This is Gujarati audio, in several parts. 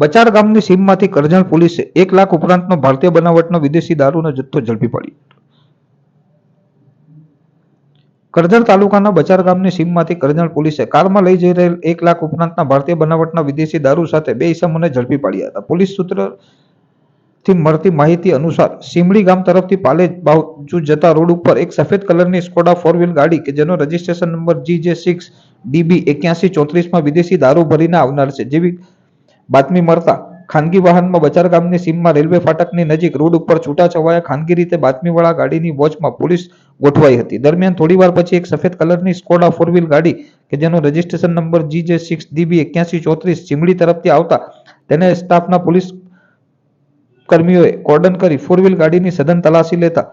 બચાર ગામની સીમમાંથી કરજણ પોલીસે એક લાખ ઉપરાંતનો ભારતીય બનાવટનો વિદેશી દારૂનો જથ્થો ઝડપી પાડ્યો. કરજણ તાલુકાના બચાર ગામની સીમમાંથી કરજણ પોલીસે કારમાં લઈ જઈ રહેલ એક લાખ ઉપરાંતના ભારતીય બનાવટના વિદેશી દારૂ સાથે બે ઇસમોને ઝડપી પાડ્યા હતા. પોલીસ સૂત્રથી મળતી માહિતી અનુસાર, સીમડી ગામ તરફથી પાલેજ બાજુ જતા રોડ ઉપર એક સફેદ કલરની સ્કોડા ફોર વ્હીલ ગાડી કે જેનો રજિસ્ટ્રેશન નંબર જી જે સિક્સ ડીબી એક્યાસી ચોત્રીસમાં વિદેશી દારૂ ભરીને આવનાર છે. જેવી બાતમી મળતા ખાનગી વાહનમાં બચાર ગામની સીમમાં રેલવે ફાટકની નજીક રોડ ઉપર છૂટાછવાયા ખાનગી રીતે બાતમીવાળા ગાડીની વોચમાં પોલીસ ગોઠવાઈ હતી. દરમિયાન થોડીવાર પછી એક સફેદ કલરની સ્કોડા ફોર વ્હીલ ગાડી, કે જેનો રજિસ્ટ્રેશન નંબર જી જે સિક્સ ડીબી એક્યાસી ચોત્રીસ ચીમડી તરફથી આવતા, તેને સ્ટાફના પોલીસ કર્મીઓએ કોર્ડન કરી ફોર વ્હીલ ગાડીની સઘન તલાશી લેતા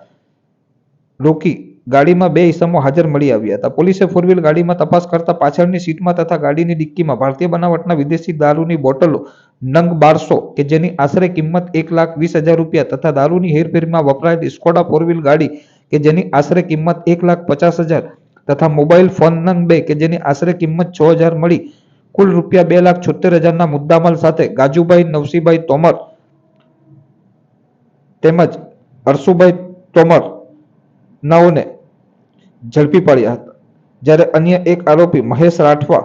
રોકી ગાડીમાં બે ઇસમો હાજર મળી આવ્યા હતા. પોલીસે ફોર વ્હીલ ગાડીમાં તપાસ કરતા પાછળની સીટમાં તથા ગાડીની ડિક્કીમાં ભારતીય બનાવટના વિદેશી દારૂની બોટલો નંગ બારસો કે જેની આશરે કિંમત એક લાખ વીસ હજાર રૂપિયા તથા દારૂની હેરફેરમાં વપરાયેલી સ્કોડા ફોર વ્હીલ ગાડી કે જેની આશરે કિંમત એક લાખ પચાસ હજાર તથા મોબાઈલ ફોન નંગ બે કે જેની આશરે કિંમત છ હજાર મળી કુલ રૂપિયા બે લાખ છોતેર હજારના મુદ્દામાલ સાથે ગાજુભાઈ, નવસીભાઈ તોમર તેમજ અરસુભાઈ તોમર નાઓને ઝડપી પાડ્યા હતા. જ્યારે અન્ય એક આરોપી મહેશ રાઠવા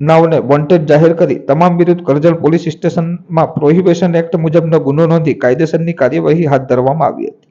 નવને વોન્ટેડ જાહેર કરી, તમામ વિરુદ્ધ કરજણ પોલીસ સ્ટેશનમાં પ્રોહિબિશન એક્ટ મુજબનો ગુનો નોંધી કાયદેસરની કાર્યવાહી હાથ ધરવામાં આવી હતી.